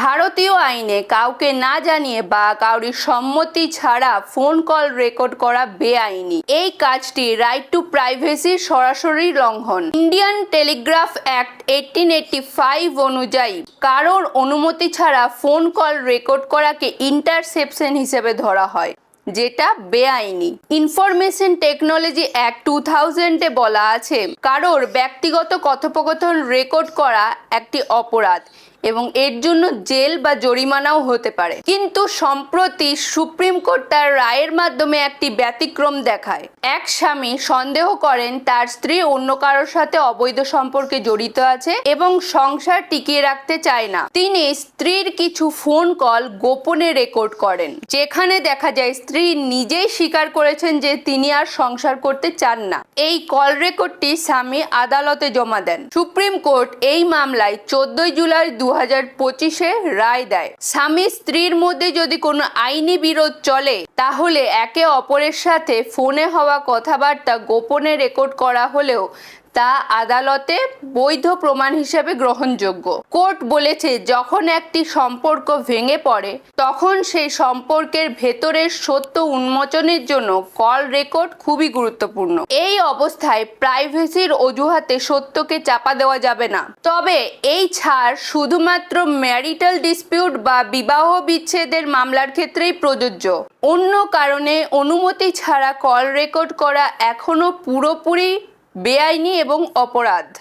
ভারতীয় আইনে কাউকে না জানিয়ে বা কাউরির সম্মতি ছাড়া ফোন কল রেকর্ড করা বেআইনি। এই কাজটি রাইট টু প্রাইভেসির সরাসরি লঙ্ঘন। Indian telegraph act eighteen eighty five অনুযায়ী কারোর অনুমতি ছাড়া ফোন কল রেকর্ড করাকে ইন্টারসেপশন হিসেবে ধরা হয়, যেটা বেআইনি। ইনফরমেশন টেকনোলজি অ্যাক্ট টু থাউজেন্ডে বলা আছে, কারোর ব্যক্তিগত কথোপকথন রেকর্ড করা একটি অপরাধ। এবং এর জন্য জেল বা জরিমানাও হতে পারে। কিন্তু সম্প্রতি সুপ্রিম কোর্ট তার রায়ের মাধ্যমে একটি ব্যতিক্রম দেখায়। এক স্বামী সন্দেহ করেন তার স্ত্রী অন্য কারোর সাথে অবৈধ সম্পর্কে জড়িত আছে এবং সংসার টিকিয়ে রাখতে চায় না। তিনি স্ত্রীর কিছু ফোন কল গোপনে রেকর্ড করেন, যেখানে দেখা যায় স্ত্রী নিজেই স্বীকার করেছেন যে তিনি আর সংসার করতে চান না। এই কল রেকর্ডটি স্বামী আদালতে জমা দেন। সুপ্রিম কোর্ট এই মামলায় চোদ্দই জুলাই দু হাজার পঁচিশে রায় দেয়। স্বামী স্ত্রীর মধ্যে যদি কোনো আইনি বিরোধ চলে, তাহলে একে অপরের সাথে ফোনে হওয়া কথাবার্তা গোপনে রেকর্ড করা হলেও তা আদালতে বৈধ প্রমাণ হিসেবে গ্রহণযোগ্য। কোর্ট বলেছে, যখন একটি সম্পর্ক ভেঙে পড়ে, তখন সেই সম্পর্কের ভেতরের সত্য উন্মোচনের জন্য কল রেকর্ড খুবই গুরুত্বপূর্ণ। এই অবস্থায় প্রাইভেসির অজুহাতে সত্যকে চাপা দেওয়া যাবে না। তবে এই ছাড় শুধুমাত্র ম্যারিটাল ডিসপিউট বা বিবাহ বিচ্ছেদের মামলার ক্ষেত্রেই প্রযোজ্য। অন্য কারণে অনুমতি ছাড়া কল রেকর্ড করা এখনও পুরোপুরি বেআইনি এবং অপরাধ।